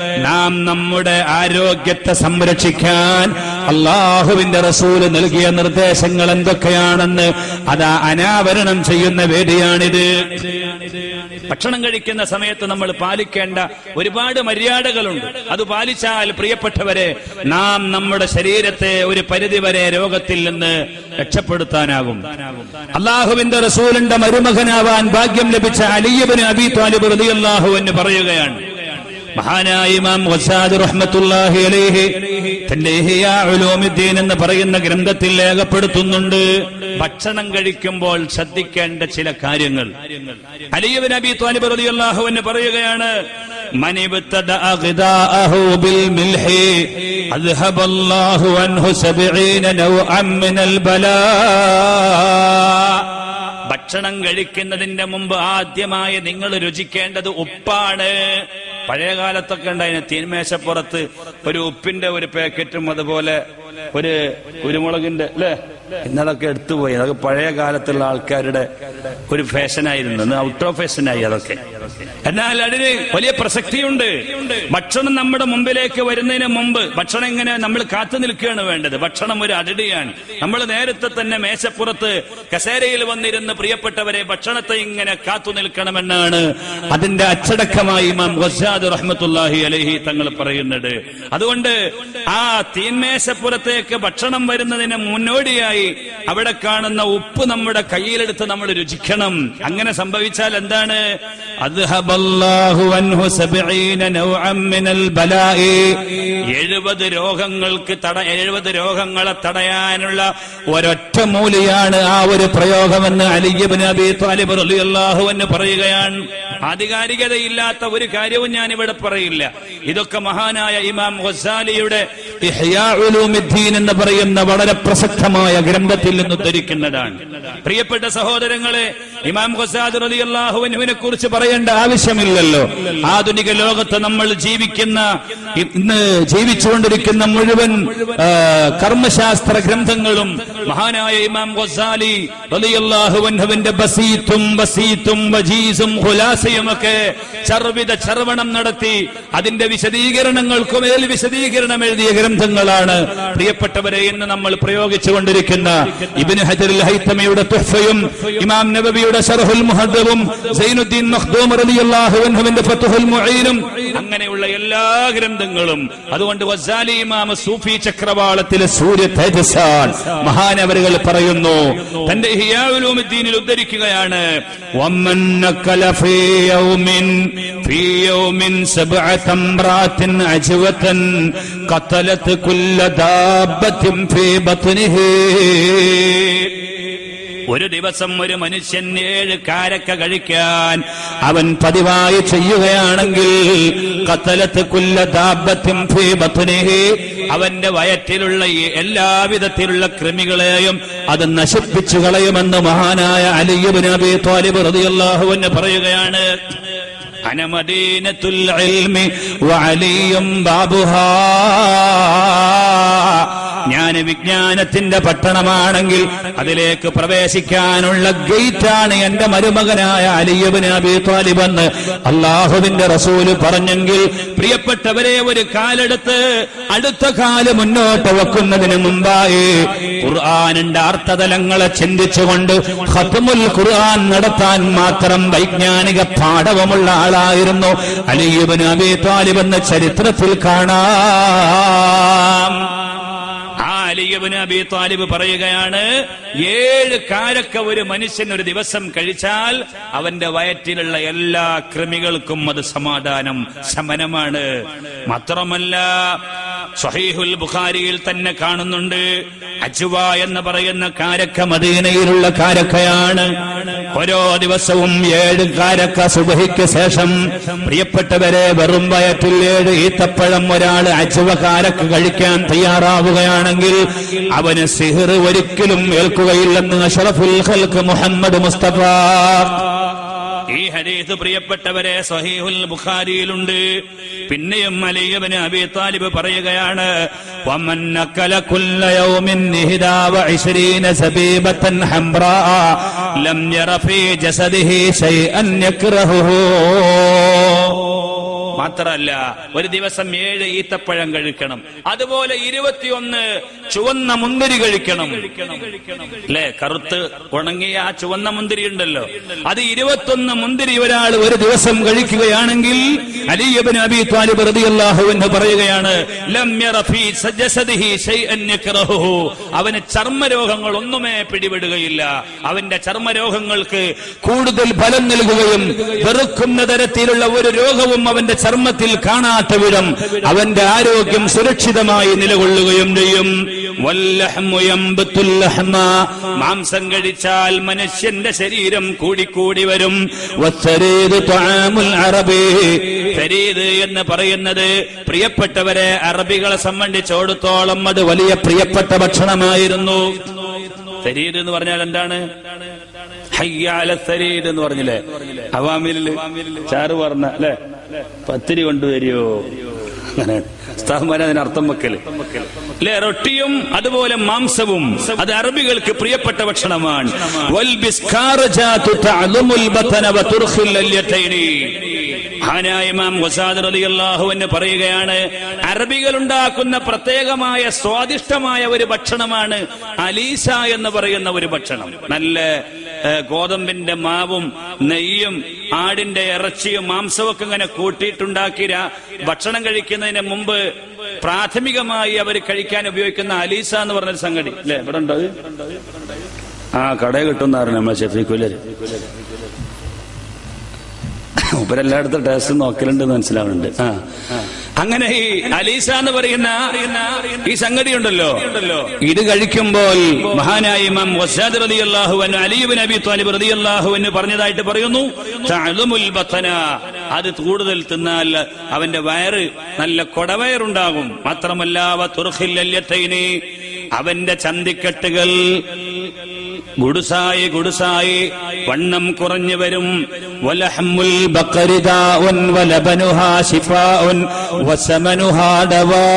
നാം നമ്മുടെ ആരോഗ്യത്തെ സംരക്ഷിക്കാൻ അള്ളാഹുവിന്റെ റസൂൽ നൽകിയ നിർദ്ദേശങ്ങൾ എന്തൊക്കെയാണെന്ന് അതാ അനാവരണം ചെയ്യുന്ന വേദിയാണിത്. ഭക്ഷണം കഴിക്കുന്ന സമയത്ത് നമ്മൾ പാലിക്കേണ്ട ഒരുപാട് മര്യാദകളുണ്ട്. അത് പാലിച്ചാൽ പ്രിയപ്പെട്ടവരെ നാം നമ്മുടെ ശരീരത്തെ ഒരു പരിധിവരെ രോഗത്തിൽ നിന്ന് രക്ഷപ്പെടുത്താനാകും. അള്ളാഹുവിന്റെ റസൂലിന്റെ മരുമകനാവാൻ ഭാഗ്യം ലഭിച്ച അലിയബിന് അബി താലിബ് റളിയല്ലാഹു എന്ന് പറയുകയാണ്. മഹാനായ ഇമാം വസാദ് റഹ്മത്തുല്ലാഹി അലൈഹി തന്റെ ഉലോമിദ്ദീൻ എന്ന് പറയുന്ന ഗ്രന്ഥത്തിൽ രേഖപ്പെടുത്തുന്നുണ്ട്. ഭക്ഷണം കഴിക്കുമ്പോൾ ശ്രദ്ധിക്കേണ്ട ചില കാര്യങ്ങൾ. അലിയബ് നബി താലിബ് റളിയല്ലാഹു എന്ന് പറയുകയാണ് ഭക്ഷണം കഴിക്കുന്നതിന്റെ മുമ്പ് ആദ്യമായി നിങ്ങൾ രുചിക്കേണ്ടത് ഉപ്പാണ്. പഴയ കാലത്തൊക്കെ ഉണ്ടായിരുന്നു തീന്മേശപ്പുറത്ത് ഒരു ഉപ്പിന്റെ ഒരു പാക്കറ്റും അതുപോലെ ഒരു കുരുമുളകിന്റെ അല്ലേ? ഇന്നതൊക്കെ എടുത്തുപോയി. അതൊക്കെ പഴയ കാലത്തുള്ള ആൾക്കാരുടെ ഒരു ഫാഷനായിരുന്നു. ഔട്ട് ഓഫ് ഫാഷനായി അതൊക്കെ. എന്നാൽ അതിന് വലിയ പ്രസക്തിയുണ്ട്. ഭക്ഷണം നമ്മുടെ മുമ്പിലേക്ക് വരുന്നതിന് മുമ്പ് ഭക്ഷണം ഇങ്ങനെ നമ്മൾ കാത്തു നിൽക്കുകയാണ് വേണ്ടത്. ഭക്ഷണം ഒരു അതിടിയാണ് നമ്മൾ നേരത്തെ തന്നെ മേശപ്പുറത്ത് കസേരയിൽ വന്നിരുന്ന് പ്രിയപ്പെട്ടവരെ ഭക്ഷണത്തെ ഇങ്ങനെ കാത്തു നിൽക്കണമെന്നാണ് അതിന്റെ അച്ചടക്കമായി ഇമാം റഹ്മത്തുല്ലാഹി അലഹി തങ്ങൾ പറയുന്നത്. അതുകൊണ്ട് ആ തീന്മേശപ്പുറത്തേക്ക് ഭക്ഷണം വരുന്നതിന് മുന്നോടിയായി അവിടെ കാണുന്ന ഉപ്പ് നമ്മുടെ കയ്യിലെടുത്ത് നമ്മൾ രുചിക്കണം. അങ്ങനെ സംഭവിച്ചാൽ എന്താണ്? അദ്ഹബല്ലാഹു എഴുപത് രോഗങ്ങൾക്ക് തട എഴുപത് രോഗങ്ങളെ തടയാനുള്ള ഒരൊറ്റ മൂലിയാണ് ആ ഒരു പ്രയോഗമെന്ന് അലിയബിൻ അബി താലിബ് റളിയല്ലാഹു എന്ന് പറയുകയാണ്. ആധികാരികതയില്ലാത്ത ഒരു കാര്യവും ഞാൻ ഇവിടെ പറയില്ല. ഇതൊക്കെ മഹാനായ ഇമാം ഗസാലിയുടെ ഇഹ്യാ ഉലൂമുദ്ദീൻ എന്ന് പറയുന്ന വളരെ പ്രസക്തമായ ഗ്രന്ഥത്തിൽ നിന്ന് ഉദ്ധരിക്കുന്നതാണ്. പ്രിയപ്പെട്ട സഹോദരങ്ങളെ ഇമാം ഗസാദ് റളിയല്ലാഹുവിനെ കുറിച്ച് പറയേണ്ട ആവശ്യമില്ലല്ലോ. ആധുനിക ലോകത്ത് നമ്മൾ ജീവിക്കുന്ന ഇന്ന് ജീവിച്ചുകൊണ്ടിരിക്കുന്ന മുഴുവൻ കർമ്മശാസ്ത്ര ഗ്രന്ഥങ്ങളും മഹാനായ ഇമാം ഗസാലി റളിയല്ലാഹുവിന്റെ ബസീത്തും ബസീത്തും വജീസും ഖുലാസയും ഒക്കെ ചർവിത ചർവണം നടത്തി അതിന്റെ വിശദീകരണങ്ങൾക്കുമേൽ വിശദീകരണം എഴുതിയ ഗ്രന്ഥങ്ങളാണ്. പ്രിയപ്പെട്ടവരെ ഇന്ന് നമ്മൾ പ്രയോഗിച്ചുകൊണ്ടിരിക്കുന്ന ഇബ്നു ഹജറുൽ ഹൈത്തമയുടെ തുഹ്ഫയും ഇമാം നബബിയുടെ ശർഹുൽ മുഹദ്ദബും സൈനുദ്ദീൻ മഖ്ദൂം റളിയല്ലാഹു അൻഹുവിന്റെ ഫത്ഹുൽ മുഈനും അങ്ങനെയുള്ള എല്ലാ ഗ്രന്ഥങ്ങളും. അതുകൊണ്ട് വസാലി ഇമാം സൂഫി ചക്രവാളത്തിലെ സൂര്യ തേജസാൻ മഹാനവരുകൾ പറയുന്നു തന്റെ ഇഹ്യാ ഉദ്ധരിക്കുകയാണ്. ഉദ്ധരിക്കുകയാണ് വമ്മൻ നക്കല ഫീ ഫീ ഒരു ദിവസം ഒരു മനുഷ്യൻ ഏഴ് കാരക്ക കഴിക്കാൻ അവൻ പതിവായി ചെയ്യുകയാണെങ്കിൽ കത്തലത്ത് കുല്ല ദാബത്തിൻ ഫീ ബത്നിഹി അവന്റെ വയറ്റിലുള്ള ഈ എല്ലാവിധത്തിലുള്ള കൃമികളെയും അത് നശിപ്പിച്ചു കളയുമെന്ന് മഹാനായ അലിയുബിൻ അബി താലിബ് റളിയല്ലാഹു അൻഹു പറയുകയാണ് أنا مدينة العلم وعلي بابها ഞാൻ വിജ്ഞാനത്തിന്റെ പട്ടണമാണെങ്കിൽ അതിലേക്ക് പ്രവേശിക്കാനുള്ള ഗേറ്റാണ് എന്റെ മരുമകനായ അലിയബിന് അബി താലിബ് അള്ളാഹുവിന്റെ റസൂൽ പറഞ്ഞെങ്കിൽ പ്രിയപ്പെട്ടവരെ ഒരു കാലെടുത്ത് അടുത്ത കാൽ മുന്നോട്ട് വെക്കുന്നതിന് മുമ്പായി ഖുർആാനിന്റെ അർത്ഥതലങ്ങളെ ചിന്തിച്ചുകൊണ്ട് ഖത്മുൽ ഖുർആൻ നടത്താൻ മാത്രം വൈജ്ഞാനിക പാഠവമുള്ള ആളായിരുന്നു അലിയബിന് അബി താലിബ് എന്ന ചരിത്രത്തിൽ കാണാം. അലിയബിന് അബി താലിബ് പറയുകയാണ് ഏഴ് കാരക്ക ഒരു മനുഷ്യൻ ഒരു ദിവസം കഴിച്ചാൽ അവന്റെ വയറ്റിലുള്ള എല്ലാ കൃമികൾക്കും അത് സമാധാനം ശമനമാണ്. മാത്രമല്ല സ്വഹീഹുൽ ബുഖാരിയിൽ തന്നെ കാണുന്നുണ്ട്. അജുവ എന്ന് പറയുന്ന കാരക്ക മദീനയിലുള്ള കാരക്കയാണ്. ഓരോ ദിവസവും ഏഴ് കാരക്ക സുബഹിക്ക് ശേഷം പ്രിയപ്പെട്ടവരെ വെറും വയറ്റിൽ ഏഴ് ഈത്തപ്പഴം ഒരാൾ അജുവ കാരക്ക് കഴിക്കാൻ തയ്യാറാവുകയാണെങ്കിൽ അവന് സിഹിർ ഒരിക്കലും ഏൽക്കുകയില്ലെന്ന് അഷറഫുൽ മുഹമ്മദ് മുസ്തഫ ഈ ഹദീസ് പ്രിയപ്പെട്ടവരെ സഹീഹുൽ ബുഖാരിയിലുണ്ട്. പിന്നെയും അലിയബിന് അബി താലിബ് പറയുകയാണ് ലം ജസദിഹി ശൈഅൻ മാത്രല്ല ഒരു ദിവസം ഏഴ് ഈത്തപ്പഴം കഴിക്കണം. അതുപോലെ ഇരുപത്തിയൊന്ന് ചുവന്ന മുന്തിരി കഴിക്കണം. അല്ലെ? കറുത്ത് ഉണങ്ങിയ ആ ചുവന്ന മുന്തിരി ഉണ്ടല്ലോ. അത് ഇരുപത്തൊന്ന് മുന്തിരി ഒരാൾ ഒരു ദിവസം കഴിക്കുകയാണെങ്കിൽ അലിയബിൻ അബി താലിബ് റളിയല്ലാഹു അൻഹു പറയുകയാണ് അവന് ചർമ്മരോഗങ്ങൾ ഒന്നുമേ പിടിപെടുകയില്ല. അവന്റെ ചർമ്മരോഗങ്ങൾക്ക് കൂടുതൽ ഫലം നൽകുകയും വെറുക്കുന്ന തരത്തിലുള്ള ഒരു രോഗവും അവന്റെ ചർമ്മത്തിൽ കാണാത്ത വിധം അവന്റെ ആരോഗ്യം സുരക്ഷിതമായി നിലകൊള്ളുകയും ചെയ്യും. മാംസം കഴിച്ചാൽ മനുഷ്യന്റെ ശരീരം കൂടിക്കൂടി വരും. എന്ന് പറയുന്നത് പ്രിയപ്പെട്ടവരെ അറബികളെ സംബന്ധിച്ചോടത്തോളം അത് വലിയ പ്രിയപ്പെട്ട ഭക്ഷണമായിരുന്നു. ഫരീദ് എന്ന് പറഞ്ഞാൽ എന്താണ്? ഹയ്യ അല സരീദ് എന്ന് പറഞ്ഞില്ലേ? അവാമിലിൽ ചാറ് പറഞ്ഞ അല്ലെ? പത്തിരി കൊണ്ടുവരിയോ അങ്ങനെ. ഉസ്താദ്മാരെ അതിന് അർത്ഥം വെക്കൽ. അല്ലെ? റൊട്ടിയും അതുപോലെ മാംസവും അത് അറബികൾക്ക് പ്രിയപ്പെട്ട ഭക്ഷണമാണ്. വൽ ബിസ്കാറജാതു ബതന വതുർഖിൽ അല്യതൈനി പറയുകയാണ് അറബികൾ ഉണ്ടാക്കുന്ന പ്രത്യേകമായ സ്വാദിഷ്ടമായ ഒരു ഭക്ഷണമാണ് അലീസ എന്ന് പറയുന്ന ഒരു ഭക്ഷണം. നല്ല ഗോതമ്പിന്റെ മാവും നെയ്യും ആടിന്റെ ഇറച്ചിയും മാംസവും ഇങ്ങനെ കൂട്ടിയിട്ടുണ്ടാക്കി ഭക്ഷണം കഴിക്കുന്നതിന് മുമ്പ് പ്രാഥമികമായി അവർ കഴിക്കാൻ ഉപയോഗിക്കുന്ന അലീസ എന്ന് പറഞ്ഞൊരു സംഗതി. അല്ലെ ഇവിടെ ഉണ്ടോ? ആ കടയിൽ കിട്ടുന്നായിരുന്നു നമ്മളെ ഷെഫീഖുലര് ഉപരെല്ലായിടത്തും ടേസ്റ്റ് നോക്കലുണ്ട് മനസ്സിലാവുന്നുണ്ട്. ആ. അങ്ങനെ ഈ അലീസ എന്ന് പറയുന്ന ഈ സംഗതി ഉണ്ടല്ലോ ഇത് കഴിക്കുമ്പോൾ മഹാനായ ഇമാം വസാദ് റളിയല്ലാഹു അൻഹു അലീബ് നബി ത്വാലിബ് റളിയല്ലാഹു അൻഹു പറഞ്ഞതായിട്ട് പറയുന്നു തഅലുമുൽ അത് കൂടുതൽ തിന്നാൽ അവന്റെ വയറ് നല്ല കൊടവയറുണ്ടാകും. മാത്രമല്ല അവന്റെ ചന്തിക്കെട്ടുകൾ ഗുഡുസായി ഗുഡുസായി വണ്ണം കുറഞ്ഞു വരും. വലഹമ്മുൽ داء ولبنها شفاء وسمنها دواء.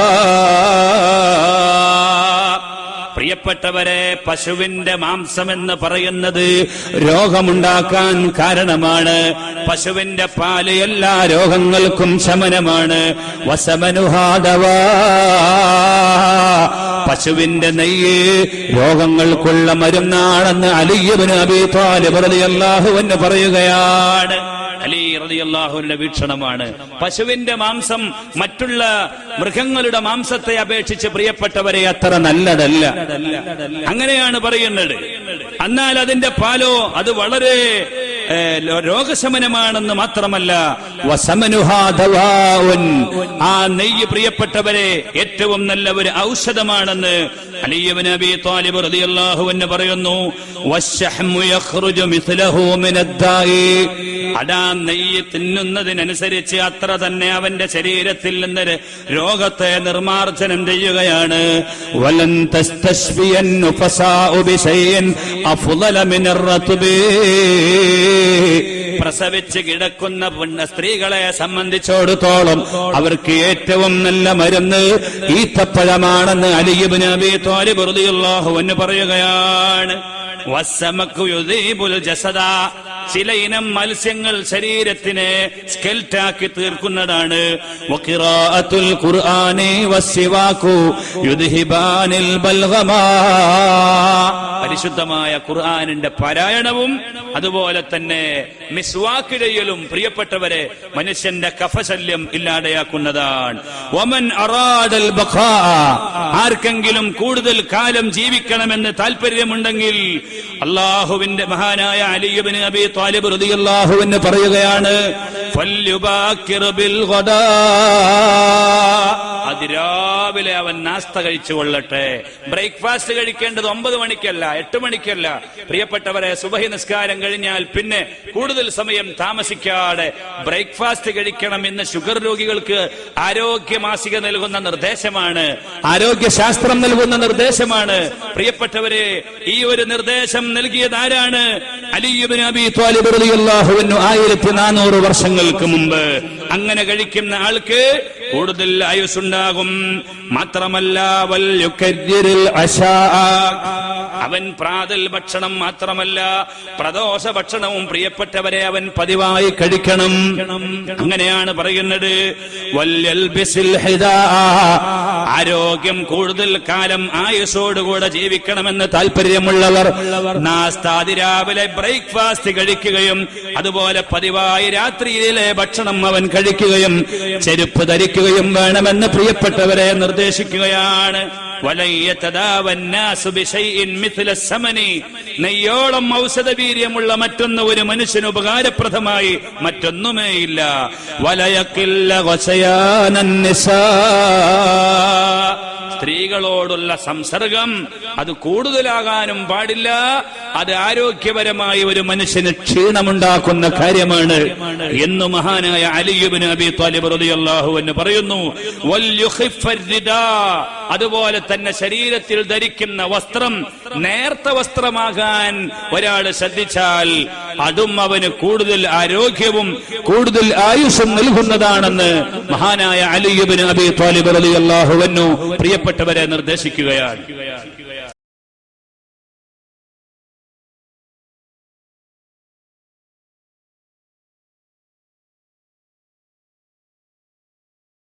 പ്രിയപ്പെട്ടവരെ പശുവിന്റെ മാംസം എന്ന് പറയുന്നത് രോഗമുണ്ടാക്കാൻ കാരണമാണ്. പശുവിന്റെ പാൽ എല്ലാ രോഗങ്ങൾക്കും ശമനമാണ്. വസമനുഹാദവാ. പശുവിന്റെ നെയ്യ് രോഗങ്ങൾക്കുള്ള മരുന്നാണെന്ന് അലിയബിന് അബി താലിബ് അൻഹു പറയുകയാണ്. അലി റളിയല്ലാഹുവിന്റെ വീക്ഷണമാണ്. പശുവിന്റെ മാംസം മറ്റുള്ള മൃഗങ്ങളുടെ മാംസത്തെ അപേക്ഷിച്ച് പ്രിയപ്പെട്ടവരെ അത്ര നല്ലതല്ല. അങ്ങനെയാണ് പറയുന്നത്. എന്നാൽ അതിന്റെ പാലോ അത് വളരെ രോഗശമനമാണെന്ന് മാത്രമല്ല. ആ നെയ്യ് പ്രിയപ്പെട്ടവരെ ഏറ്റവും നല്ല ഒരു ഔഷധമാണെന്ന് അലിയബിൻ നബി താലിബ് റളിയല്ലാഹു അൻഹു പറയുന്നു അതാ നെയ്യ് തിന്നുന്നതിനനുസരിച്ച് അത്ര തന്നെ അവന്റെ ശരീരത്തിൽ നിന്ന് രോഗത്തെ നിർമാർജനം ചെയ്യുകയാണ്. വലൻ തസ്തശ്ബിയൻ നുഫസാഉ ബിശൈഇൻ അഫ്ളല മിനർ റത്ബി. പ്രസവിച്ച് കിടക്കുന്ന പെണ്ണ സ്ത്രീകളെ സംബന്ധിച്ചിടത്തോളം അവർക്ക് ഏറ്റവും നല്ല മരുന്ന് ഈത്തപ്പഴമാണെന്ന് അലിയുബിൻ അബി തോലി അൻഹു പറയുകയാണ്. ചില ഇനം മത്സ്യങ്ങൾ ശരീരത്തിനെ സ്കെൽറ്റാക്കി തീർക്കുന്നതാണ്. ബൽഗമാ. പരിശുദ്ധമായ ഖുർആാനിന്റെ പാരായണവും അതുപോലെ തന്നെ മിസ്വാക്ക് പ്രിയപ്പെട്ടവരെ മനുഷ്യന്റെ കഫശല്യം ഇല്ലാതെയാക്കുന്നതാണ് ഒമൻ അറാദൽ ആർക്കെങ്കിലും കൂടുതൽ കാലം ജീവിക്കണമെന്ന് താല്പര്യമുണ്ടെങ്കിൽ അള്ളാഹുവിന്റെ മഹാനായ അലിയുബിന് അബി താലിബ് പറയുകയാണ് ഫല്യുബാക്കിർ ബിൽ ഗദാ. അതിരാവിലെ അവൻ നാസ്ത കഴിച്ചു കൊള്ളട്ടെ. ബ്രേക്ക്ഫാസ്റ്റ് കഴിക്കേണ്ടത് ഒമ്പത് മണിക്കല്ല എട്ട് മണിക്കല്ല. പ്രിയപ്പെട്ടവരെ സുബഹി നിസ്കാരം കഴിഞ്ഞാൽ പിന്നെ കൂടുതൽ സമയം താമസിക്കാതെ ബ്രേക്ക്ഫാസ്റ്റ് കഴിക്കണം എന്ന് ഷുഗർ രോഗികൾക്ക് ആരോഗ്യ മാസിക നൽകുന്ന നിർദ്ദേശമാണ്. ആരോഗ്യ ശാസ്ത്രം നൽകുന്ന നിർദ്ദേശമാണ്. പ്രിയപ്പെട്ടവരെ ഈ ഒരു നിർദ്ദേശം നൽകിയത് ആരാണ്? അലിയുബിൻ ത്വാലിബ് ആയിരത്തി നാനൂറ് വർഷങ്ങൾക്ക് മുമ്പ്. അങ്ങനെ കഴിക്കുന്ന ആൾക്ക് കൂടുതൽ ആയുസ്സുണ്ടാകും. മാത്രമല്ല വൽ യുക്കര്രിൽ അശാ. അവൻ പ്രാതൽ ഭക്ഷണം മാത്രമല്ല പ്രദോഷ ഭക്ഷണവും പ്രിയപ്പെട്ടവരെ അവൻ പതിവായി കഴിക്കണം. അങ്ങനെയാണ് പറയുന്നത്. ആരോഗ്യം കൂടുതൽ കാലം ആയുസോടുകൂടെ ജീവിക്കണമെന്ന് താല്പര്യമുള്ളവർ നാസ്താതി രാവിലെ ബ്രേക്ക്ഫാസ്റ്റ് കഴിക്കുകയും അതുപോലെ പതിവായി രാത്രിയിലെ ഭക്ഷണം അവൻ കഴിക്കുകയും ചെരുപ്പ് ധരിക്കുകയും വേണമെന്ന് പ്രിയപ്പെട്ടവരെ നിർദ്ദേശിക്കുകയാണ്. നെയ്യോളം ഔഷധ വീര്യമുള്ള മറ്റൊന്ന് ഒരു മനുഷ്യന് ഉപകാരപ്രദമായി മറ്റൊന്നുമേ ഇല്ല വലയക്കില്ല സ്ത്രീകളോടുള്ള സംസർഗം അത് കൂടുതലാകാനും പാടില്ല അത് ആരോഗ്യപരമായി ഒരു മനുഷ്യന് ക്ഷീണമുണ്ടാക്കുന്ന കാര്യമാണ് എന്ന് മഹാനായ അലിയുബിന് അബി താലിബ് റളിയല്ലാഹു എന്ന് പറയുന്നു. അതുപോലെ തന്നെ ശരീരത്തിൽ ധരിക്കുന്ന വസ്ത്രം നേർത്ത വസ്ത്രമാകാൻ ഒരാൾ ശ്രദ്ധിച്ചാൽ അതും അവന് കൂടുതൽ ആരോഗ്യവും കൂടുതൽ ആയുസ്സും നൽകുന്നതാണെന്ന് മഹാനായ അലിയുബിന് അബി താലിബ് റളിയല്ലാഹു അൻഹു പ്രിയപ്പെട്ടവരെ നിർദ്ദേശിക്കുകയാണ്.